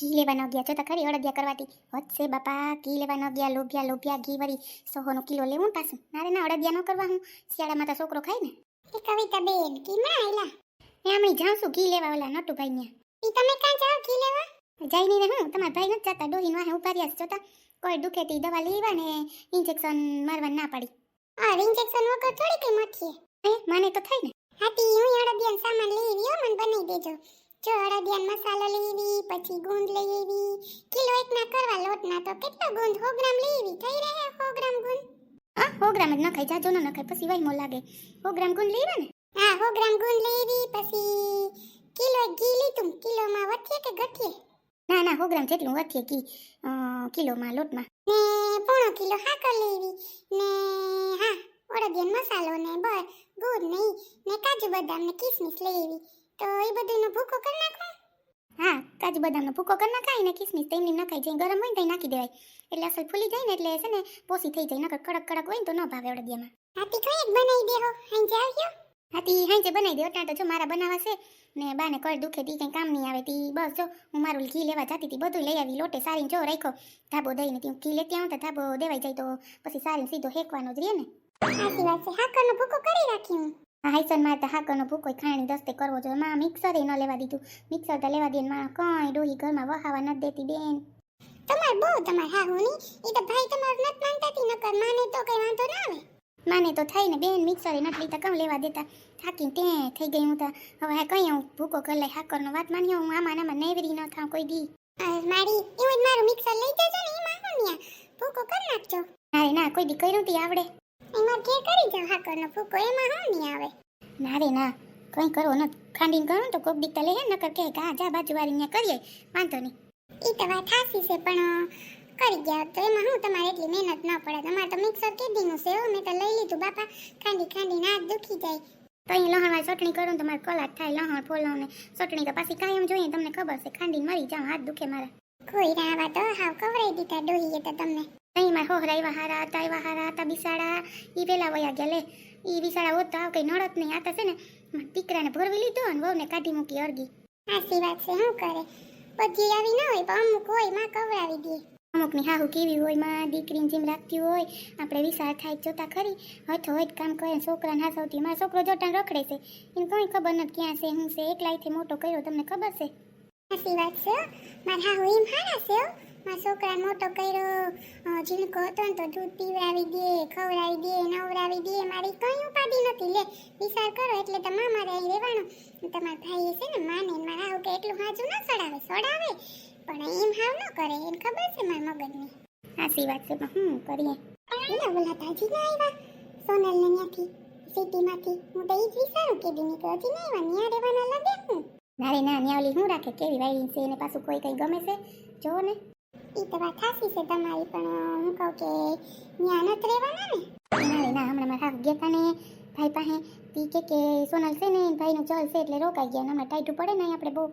ઘી લેવા ન ગયા. જોતા ખરી અડદિયા કરવાથી. વધશે બાપા ઘી લેવા ન ગયા. લોભિયા લોભિયા ઘી વળી સોહોનો કિલો લેવું પાસે પાછું. નારે ના અડદિયા ન કરવા હું. શિયાળામાં તો છોકરો ખાય ને. એ કવિતા બેન કીમણા આયલા? એ આમણી જાઉં છું ઘી લેવા ઓલા નટુભાઈ ને ઈ તમે કાં જાઓ ઘી લેવા? જઈ નહીં હું તમારા ભાઈ નથી જતા. ડોહીન વાહે ઊભા રહ્યા છે. જોતા કોઈ દુખેતી દવા લેવા ને ઇન્જેક્શન મારવા ના પડી. આ ઇન્જેક્શન વગર થોડી કઈ મઠીએ મને તો થાય ને. હાથી હું અડદિયાનો સામાન લઈ રહ્યો મને બનાવી દેજો. જો અડદિયાન મસાલો લઈ આવી પછી ગુંદ લઈ આવી કિલો એક ના કરવા લોટ ના તો કેટલો ગુંદ? 100 ગ્રામ લઈ આવી થઈ રહે 100 ગ્રામ ગુંદ. હા સો ગ્રામ જ નખાય જાજો ન નખાય પછી વાયમો લાગે. સો ગ્રામ ગુંદ લેવા ને? હા 100 ગ્રામ ગુંદ લઈ આવી પછી કિલો ઘી લીધું કિલોમાં વધીએ કે ઘટીએ ના ના સો ગ્રામ જેટલું વધીએ કી માં કિલોમાં લોટમાં. ને પોણો કિલો હાકર લેવી ને હા અડદિયાન મસાલો ને બર ગુડ નહીં ને કાજુ બદામ ને કિસમિસ લેવી. તો એ બધુંનો ભૂકો કરી નાખો હા કાજુ બદામનો ભૂકો કરી નખાય ને કિસમિસ તો એમની નખાય. જાય ગરમ હોય ને તઈ નાખી દેવાય. એટલે અસલ ફૂલી જાય ને એટલે છે ને પોસી થઈ જાય. નકર કડક કડક હોય ને તો ન ભાવે અડદિયામાં. હાથી કઈ એક બનાવી દેહો. હાંજે આવ્યો હાથી હાંજે બનાવી દે. અટાણ તો જો મારા બનાવા છે ને બાને કોઈ દુખે તી કંઈ કામ નહીં આવે તી. બસ જો હું મારું ઘી લેવા જતી હતી બધું લઈ આવી લોટે સારી જો રાખ્યો. ધાબો દઈને તી ઘી લેતી આવું તો ધાબો દેવાઈ જાય તો પછી સારી સીધો હેકવાનો જ રહે ને. સાચી વાત છે. હાકરનો ભૂકો કરી રાખી હું. હાઈસન મારે તો હાકરનો ભૂકો ખાણી દસ્તે કરવો જોઈએ. માં મિક્સર ન લેવા દીધું. મિક્સર તો લેવા દે માં કઈ ડોહી ઘરમાં વહાવા નથી દેતી બેન. તમાર બહુ તમાર હા હું એ તો ભાઈ તમારું નત માનતા તી નકર માને તો કઈ વાંધો ના આવે. માને તો થાય ને બેન એ નથી તો કમ લેવા દેતા? થાકીને તે થઈ ગઈ હું તો. હવે આ કઈ હું ભૂકો કર લઈ હાકરનો વાત માની હું આમાં આમાં નેવરી ન થાઉં કોઈ દી. મારી એવું જ મારું મિક્સર લઈ જજો ને એમાં હું ન્યા. ભૂકો કરી નાખજો. ના ના કોઈ દી કર્યું તી આવડે? એમાં ઘે કરી જાવ હાકરનો ભૂકો એમાં હા નહીં આવે. ના રે, ના. કંઈ કરવો ન ખાંડીને કરું તો કોક દીકતા લે નકર કે કા જા બાજુવાળી ને કરીએ. વાંધો નહીં. ઈ તો વાત હાસી છે, પણ કરી ગયા તો એમાં હું તમારે એટલી મહેનત ન પડે તમારે તો મિક્સર કેદીનું છે મેં તો લઈ લીધું. બાપા, ખાંડી ખાંડીને હાથ દુખી જાય. તો અહીં લહણમાં ચટણી કરું મારે કલાક થાય, લહણ ફોલણ ને ચટણી તો પાછી કાયમ જોઈએ તમને ખબર છે ખાંડી મરી જાઉં, હાથ દુખે મારા. કોઈ રાવા તો હાવ કવરાઈ દીધા ડોહીએ તો તમને. અહીં માર હોહરા એવા હારા હતા એવા હારા હતા બિસાડા. ઈ પેલા વયા ગયા લે. ઈ બિસાડા હોત તો આવ કઈ નડત નહીં. આતા છે ને દીકરાને ભરવી લીધો અને વહુને કાઢી મૂકી અરગી. હાસી વાત છે શું કરે? બધી આવી ના હોય પણ અમુક હોયમાં કવરાવી દે. અમુકની હાહુ કેવી હોયમાં દીકરીને જેમ રાખતી હોય આપણે વિશાળ થાય જોતા ખરી. હથો હોય કામ કરે ને છોકરાને હાસવતી. મારો છોકરો જોતા રખડે છે. એને કંઈ ખબર નથી ક્યાં છે હું છે એકલાઈથી મોટો કર્યો તમને ખબર છે? સાચી વાત છે. મારા હોઈમ હારા છે, હો. મારા છોકરા મોટો કર્યો ઝીણકો હતો ને તો દૂધ પીવડાવી દે, ખવડાવી દે, નવડાવી દે, મારી કંઈ ઉપાધિ નથી. લે, વિચાર કરો, એટલે તો મામારે અહીં રહેવાનું. તમારા ભાઈએ છે ને માને મારા આવું કે એટલું હાજુ ના સડાવે સડાવે. પણ એમ હાવ ન કરે, એને ખબર છે મારા મગજની. સાચી વાત છે શું કરીએ? એલા બોલા ભાજી ના આવ્યા સોનલ ને ત્યાંથી, સિટીમાંથી. હું તો એ જ વિચારું કે દીની તો હજી ના આવ્યા, ન્યા રહેવાના લાગે હું? નારે ના ન્યાવલી શું રાખે કેવી વાયરી છે, એને પાછું કોઈ કંઈ ગમે છે? જોવો ને. એ તો વાત સાચી છે તમારી, પણ હું કહું કે ન્યા નત રહેવાના ને? નારે ના, હમણાં મારા ગયા તા ને ભાઈ પાસે. તી કે કે સોનલ છે ને, ભાઈનું ચલ છે એટલે રોકાઈ ગયા હમણાં ટાઈટું પડે ને આપણે બહુ.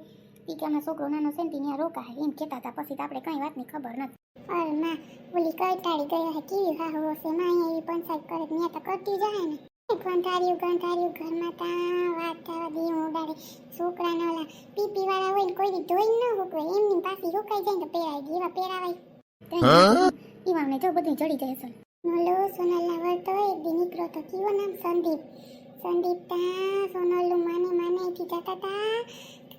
તી કે હમણાં છોકરો નાનો છે ને ત્યાં રોકાય, એમ કહેતા હતા, પછી તો આપણે કઈ વાતની ખબર નથી. અરે, માં, ઓલી કંટાળી ગયો હે, કેવી હા હો છે માં, અહીંયા એવી પંચાયત કરે ત્યાં તો કરતી જાય ને. ગંધાર્યું ગંધાર્યું ઘરમાં તા વાત થવા દે ઉડાડે. છોકરાને ઓલા પીપી વાળા હોય ને કોઈ ધોઈ ન હુકવે એમની પાછી રોકાઈ જાય તો પહેરાઈ દે એવા પહેરાવાય. ઈવાને જો બધું જડી જાય છે. નોલો સોનલના વળતો એક દી નીકળો તો કીવો નામ સંદીપ. સંદીપ તા સોનલનું માને માને થી જતા તા.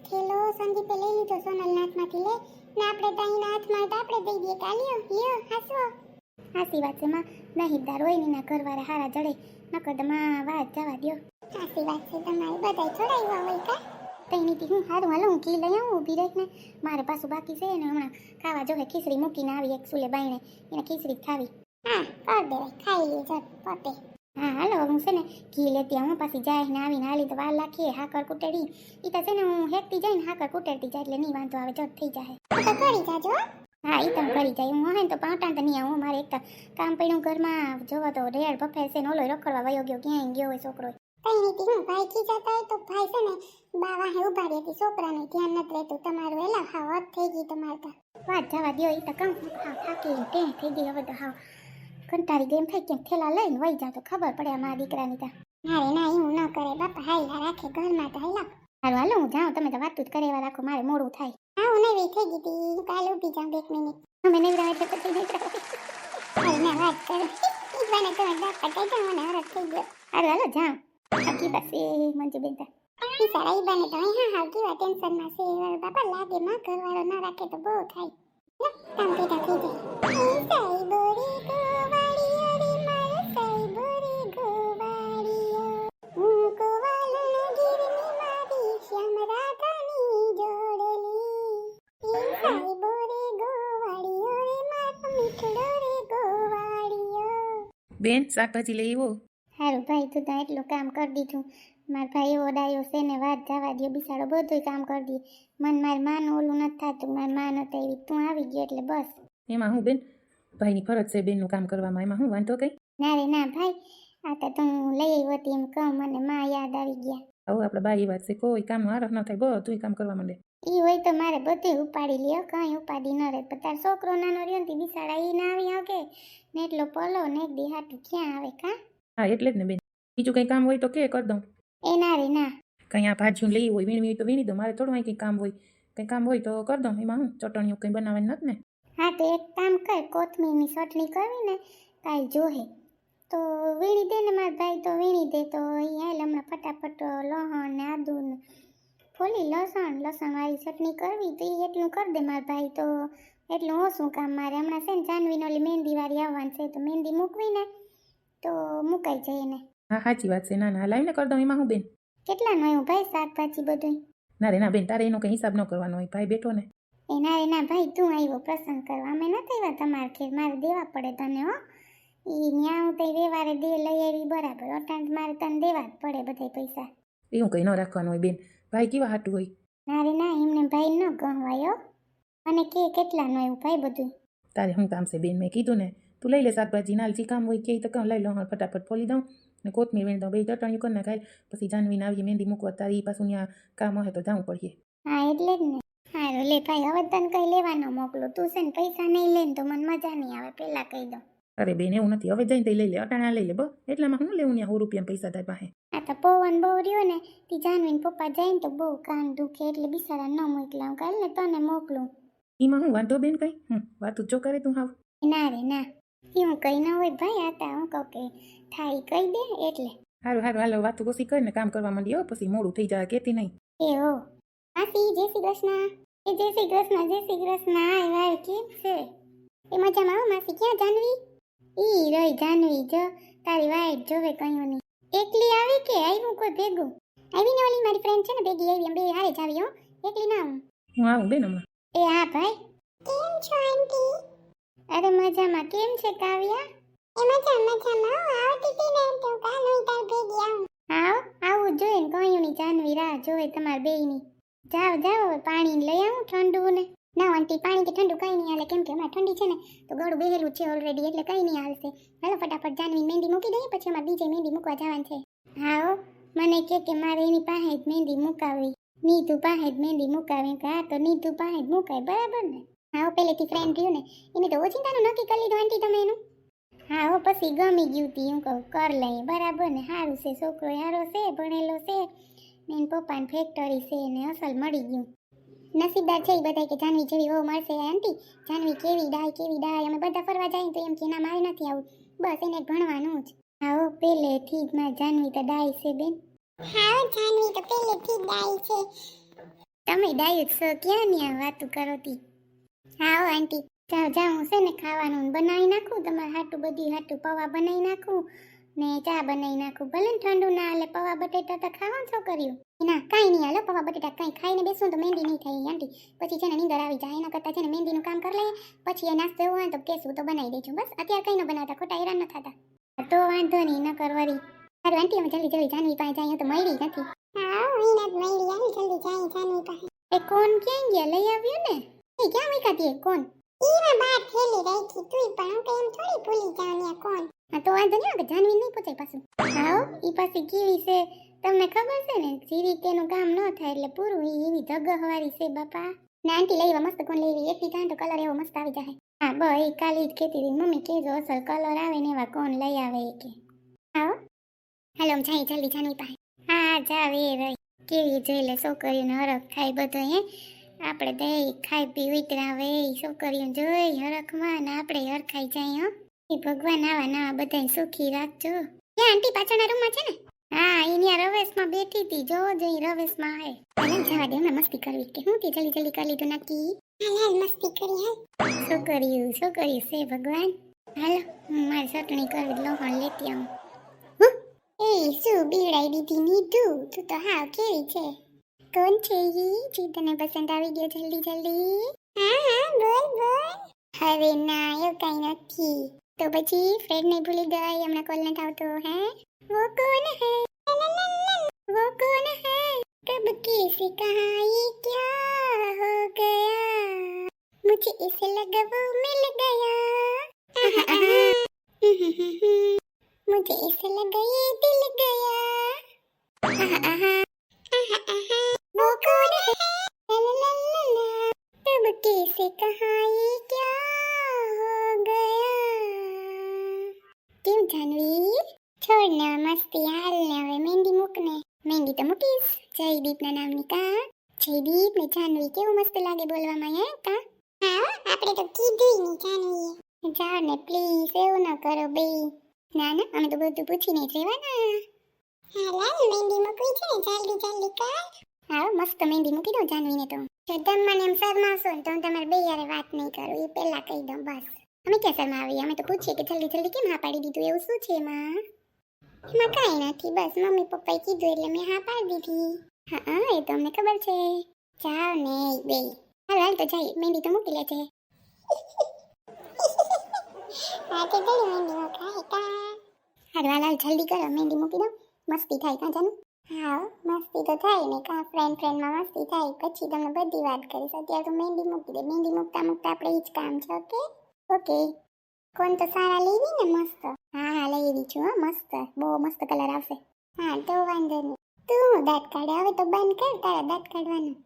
થેલો સંદીપે લઈ લીધો સોનલના હાથમાંથી લે. ને આપણે તાઈના હાથમાં તો આપણે દઈ દઈએ. કે લ્યો લ્યો હાસવો વાત છે માં. નહીબદાર હોય ને એના ઘરવાળા હારા જડે. નકર વાત જવા દો સાચી વાત છે તમારી બધાય છોડાવ્યા હોય કા? તઈ નીતિ હું સારું હાલો હું ઘી લઈ આવું ઊભી રહીને મારે પાછું બાકી છે ને હમણાં ખાવા જોહે ખીચડી મૂકીને આવી એક સુલે બાઈને એને ખીચડી ખાવી. હા કર દેવાય ખાઈ લે જત પોતે હા હાલો હું છે ને ઘી લેતી આવું પાછી જાય ને આવીને હાલી તો વાર લાખીએ હાકર કુટેડી. ઈ તો છે ને હું હેકતી જાય ને હાકર કુટેડતી જાય એટલે નહીં વાંધો આવે જટ થઈ જાય તો કરી જાજો હો. એ તમે કરી જાય. હું હોય ને તો પાટાણ તો નહીં આવું. મારે એક કામ પડ્યું ઘરમાં. જોવા તો રેડ બફે છે. ને ઓલો રખડવા વયો ગયો. ક્યાંય ગયો હોય છોકરો. કઈ નહીં હું ભાઈ ખીજાતા હોય તો ભાઈ છે ને બા હે ઊભા રહેતી છોકરાને ધ્યાન નથી રહેતું. તમારું એલા હા વાત થઈ ગઈ તમારે તો વાત જવા દો ઈ તો કામ થાકી તે થઈ ગઈ. હવે તો હા કંટાળી ગઈ. એમ થાય ક્યાંક થેલા લઈને વહી જા તો ખબર પડે આ મારા દીકરાની તા મારે ના એવું ન કરે. બાપા હાઈલા રાખે. ઘરમાં તો હાઈલા સારું હાલો હું જાઉં. તમે તો વાતું જ કરે એવા રાખો. મારે મોડું થાય. હા હું નવી થઈ ગઈ હતી. કાલ ઊભી જાઉં એક મિનિટ. અમે નવરા એટલે પછી નવરા હાલ ના વાત કરો. ઈવાને તો દાપા કાઢ્યા મને હરખ થઈ ગયો. હારું હાલો જાઓ. બાકી બસ એ મંજુ બેન સારા બિચારા ઈબાને તો અહીં હા કેવા ટેન્શનમાં છે. બાપા લાગે માં ઘરવાળો ના રાખે તો બહુ થાય. લે, કામ પેટા થઈ જાય. એ સાઈબોરી ગોવાળીઓ બેન શાકભાજી લઈ આવો. હારું ભાઈ તું તો એટલું કામ કરી દીધું. મારા ભાઈ એવો ડાયો છે ને વાત જવા દે બિચારો બધું કામ કરી દે મન મારી માનું ઓલું નથી થતું મારી માં નથી આવી તું આવી ગયો એટલે બસ. એમાં હું બેન? ભાઈની ફરજ છે બેનનું કામ કરવામાં. એમાં હું વાંધો કઈ? ના રે ના ભાઈ. આ તો તું લઈ આવી હતી એમ કહું મને માં યાદ આવી ગયા. હવે આપણે બાઈ વાત છે કોઈ કામ આરફ ન થાય બધું કામ કરવા માંડે. ઈ હોય તો મારે બધે ઉપાડી લ્યો કઈ ઉપાડી ન રહે. પણ તાર છોકરો નાનો રહ્યો ને બિસાડા ઈ ના આવી શકે. ને એટલો પલો ને એક દી હાટું ક્યાં આવે કા? હા એટલે જ ને બેન. બીજું કંઈ કામ હોય તો કે કર દઉં. એ ના રે ના. કંઈ આ ભાજીઓ લઈ હોય વીણવી હોય તો વીણી દઉં. મારે થોડું કંઈ કામ હોય. કંઈ કામ હોય તો કર દઉં. એમાં હું ચટણીઓ કંઈ બનાવવાની નથી ને? હા તો એક કામ કર કોથમીરની ચટણી કરવી ને કાલ જોહે. તો વીણી દે ને મારા ભાઈ તો વીણી દે. તો અહીંયા હમણાં ફટાફટ લોહણ ને આદુ ને ફોલી લસણ લસણ વાળી ચટણી કરવી તો એ એટલું કરી દે મારા ભાઈ તો. એટલું ઓછું કામ મારે? હમણાં છે ને જાનવીને ઓલી મહેંદી વાળી આવવાની છે તો મહેંદી મૂકવી ને તો મુકાઈ જાય એને. હા સાચી વાત છે. ના ના લાવીને કરી દઉં એમાં હું બેન. કેટલા નો એવું ભાઈ શાકભાજી બધું ના રે ના બેન તારે એનો કંઈ હિસાબ ન કરવાનો હોય. ભાઈ બેઠો ને. એના ના ભાઈ તું આવ્યો પ્રસંગ કરવા. અમે નથી આવ્યા તમારા ખેર મારે દેવા પડે તને હો. એ ન્યા હું તઈ વેવારે દે લઈ આવી બરાબર. અટાણ મારે તને દેવા જ પડે બધાય પૈસા. એવું કંઈ ન રાખવાનું હોય બેન. ભાઈ કેવા હાટું હોય? મારે ના એમને ભાઈ ન ગણવાયો અને કે કેટલા નો એવું ભાઈ બધું? તારે હું કામ છે બેન? મેં કીધું ને તું લઈ લે શાકભાજી નાલ જે કામ હોય કે તો કહું લઈ લો હું ફટાફટ ફોલી દઉં. ને કોથમીર વીણ દઉં બે ચટણીઓ કરી નાખાય પછી જાનવીને આવી મહેંદી મૂકવા તારી પાછું ત્યાં કામ હોય તો જવું પડીએ હા એટલે જ ને. હારું લે ભાઈ હવે તને કઈ લેવાનો મોકલો. તું છે ને પૈસા નહીં લે તો મને મજા નહીં આવે પેલા કહી દો અરે બેન એવું નથી. હવે જઈને લઈ લે. અટાણા લઈ લે. બસ એટલામાં હું લેવું ત્યાં સો રૂપિયા પૈસા થાય પાસે? આ તો પવન બહુ રહ્યો ને તી જાનવીને પપ્પા જાય ને તો બહુ કાન દુખે એટલે બિચારા ન મોકલાવું. કાલ ને તને મોકલું. એમાં હું વાંધો બેન કઈ? હમ વાતું જો કરે તું હાવ. ના રે ના. એવું કઈ ના હોય. ભાઈ આ તા હું કહું કે થાય કહી દે એટલે. હારું હારું હાલો વાતું કોશી કરીને કામ કરવા માંડી. હો પછી મોડું થઈ જાય કેતી નહીં. એ હો. માસી જય શ્રી કૃષ્ણ. એ જય શ્રી કૃષ્ણ જય શ્રી કૃષ્ણ. આય વાય કેમ છે? એ મજામાં હો માસી. ક્યાં જાનવી? ઈ રહી જાનવી જો તારી વાઈટ જોવે કયું નહીં. એકલી આવી કે આવ્યું કોઈ ભેગું? આવી ને ઓલી મારી ફ્રેન્ડ છે ને ભેગી આવી એમ બે હારે જ આવી હો. એકલી ના આવું. હું આવું બેન હમણાં? એ હા ભાઈ. કેમ છો આંટી? અરે મજામાં. કેમ છે કાવ્યા? એ મજા મજામાં હો, આવતી હતી ને તો. કાલ હું તાર ભેગી આવું. આવ આવું જોઈએ ને કયું ની જાનવી રાહ જોવે તમારે બેયની. જાઓ જાઓ હવે પાણી લઈ આવું ઠંડુ ને ના આંટી પાણી કે ઠંડુ કઈ નહીં હાલે. કેમ કે હમણાં ઠંડી છે ને તો ગળું બેહેલું છે ઓલરેડી એટલે કઈ નહીં હાલશે. હાલો ફટાફટ જાનવી મહેંદી મૂકી દઈએ પછી અમારે બીજે મહેંદી મૂકવા જવાનું છે. હા હો, મને કે કે મારે એની પાસે જ મહેંદી મુકાવી. નીતુ પાસે જ મહેંદી મુકાવી. કે હા તો નીતુ પાસે જ મુકાય. બરાબર ને? હા પેલેથી ફ્રેન્ડ રહ્યું ને એને તો ઓચિંતાનું નક્કી કરી લીધું આંટી તમે એનું? હા હો પછી ગમી ગયું તી હું કહું કર લઈએ બરાબર ને? સારું છે છોકરો સારો છે ભણેલો છે ને પપ્પાની ફેક્ટરી છે ને અસલ મળી ગયું. નસીબદાર છે એ બધા કે જાનવી જેવી વહુ મળશે આંટી? જાનવી કેવી ડાય કેવી ડાય? અમે બધા ફરવા જઈએ તો એમ કે ના મારે નથી આવું. બસ એને ભણવાનું જ. આવો પહેલેથી જ મારી જાનવી તો ડાય છે બેન. હા જાનવી તો પહેલેથી ડાય છે. તમે ડાય છો ક્યાં ની આ વાતું કરો તી? આવો આંટી. જાઓ જાઓ હું છે ને ખાવાનું બનાવી નાખું તમારે હાટું બધી હાટું પૌવા બનાવી નાખું. ને ચા બનાવી નાખું. ભલે ને ઠંડુ ના હાલે પૌવા બટેટા તો ખાવાનું શું કર્યું? ના કાંઈ નહીં હાલો પૌવા બટેટા કાંઈ ખાઈને બેસું તો મહેંદી નહીં થાય આંટી. પછી છે ને નીંદર આવી જાય એના કરતાં છે ને મહેંદીનું કામ કરી લઈએ પછી એ નાસ્તો એવું હોય તો કેસું તો બનાવી દેજો બસ. અત્યારે કંઈ ન બનાવતા ખોટા હેરાન ન થતા. તો વાંધો નહીં ન કરવાની સારું આંટી અમે જલ્દી જલ્દી જાનવી પાસે જાય તો મળી નથી. હા હું જ મળી આવી જલ્દી જાય જાનવી પાસે. એ કોણ ક્યાં ગયા? લઈ આવ્યું ને? એ ક્યાં મૂકાતી કોણ ઈમાં બાર થેલી રાખી, તુંય પણ હું કેમ થોડી ભૂલી જાઉં ને કોણ. હા, તો વાંધો નહીં કે જાનવી નહીં પૂછાય પાછું. હાઉ ઈ પાસે કેવી છે, તમને ખબર છે ને જે રીતે એનું કામ ન થાય એટલે પૂરું ઈ એવી જગહવારી છે બાપા. ને આંટી લઈ મસ્ત કોણ લેવી એકથી જાણ કલર એવો મસ્ત આવી જાય હા બ એ કાલી જ કહેતી હતી, મમ્મી કેજો અસલ કલર આવે ને એવા કોણ લઈ આવે એ કે. આવો હાલો જાય જલ્દી જાનવી પાસે. હા, જાવ રહી. કેવી જોઈ લે છોકરીઓને હરખ થાય બધો, હે. આપણે દઈ ખાઈ પી વિતરા વે છોકરીઓ જોઈ, હરખમાં ને આપણે હરખાઈ જાય, હો. એ ભગવાન આવા નવા બધાને સુખી રાખજો. એ આંટી પાછળના રૂમમાં છે ને? હા અહીંયા રવેશમાં બેઠી હતી જોવો જઈ રવેશમાં આવે જવા દે મસ્તી કરવી કે હું તે જલ્દી જલ્દી કરી લીધું નક્કી? કરી, હાલ. શું કર્યું? છે, ભગવાન? હાલો, હું મારી ચટણી કરવી લોહણ લેતી આવું. એ, શું બીવડાઈ દીધી? નીધું? તું તો હાવ કેવી છે. કોણ છે ઈ જી તને પસંદ આવી ગયો જલ્દી જલ્દી હા હા બોલ બોલ હવે ના એવું કઈ નથી તો પછી ફ્રેન્ડ ને ભૂલી ગઈ હમણાં કોલ નથી આવતો હે वो कौन है वो कौन है कब कैसे कहा ये क्या हो गया मुझे इसे लगा वो मिल गया मुझे ऐसा लगा ये दिल गया वो कौन है ला ला ला ला तब कैसे कहा ये क्या हो गया કેમ જાનવી છોડ ને હવે મસ્તી હાલ ને હવે મહેંદી મૂક ને મહેંદી તો મૂકીશ જયદીપના નામની કા જયદીપ ને જાનવી કેવું મસ્ત લાગે બોલવામાં હે કા હા આપણે તો કીધું ની જાનવી જાઓ ને પ્લીઝ એવું ન કરો બે ના ના અમે તો બધું પૂછીને જ રહેવાના હા લાલ મહેંદી મૂકવી છે ને જલ્દી જલ્દી કર હા મસ્ત મહેંદી મૂકી દઉં જાનવીને તો. જો મને એમ શરમાશો ને તો હું તમારે બે યારે વાત નહીં કરું, એ પહેલાં કહી દઉં, બસ. અમે ક્યાં શરમાવીએ? અમે તો પૂછીએ કે જલ્દી જલ્દી કેમ હા પાડી દીધું? એવું શું છે એમાં એમાં કાંઈ નથી, બસ. મમ્મી પપ્પાએ કીધું એટલે મેં હા પાડી દીધી. હા એ તો અમને ખબર છે. જાઓ ને બે. હાલ હાલ તો જાય મહેંદી તો મૂકી લે છે હા, તો ગઈ મહેંદી મૂકાય કા? હાલ હાલ હાલ, જલ્દી કરો. મહેંદી મૂકી દો મસ્તી થાય કાં જાનું હા મસ્તી તો થાય ને. કાં ફ્રેન્ડ ફ્રેન્ડમાં મસ્તી થાય? પછી તમને બધી વાત કરીશ. અત્યારે તો મહેંદી મૂકી દે. મહેંદી મૂકતા મૂકતા આપણે એ જ કામ છે, ઓકે? ઓકે. કોણ તો સારા લેવી ને મસ્ત? હા હા, લઈ એવી છું, હા, મસ્ત. બહુ મસ્ત કલર આવશે. હા, તો વાંધો નહીં. તું દાંત કાઢે. હવે તો બંધ કર તારા દાંત કાઢવાનું.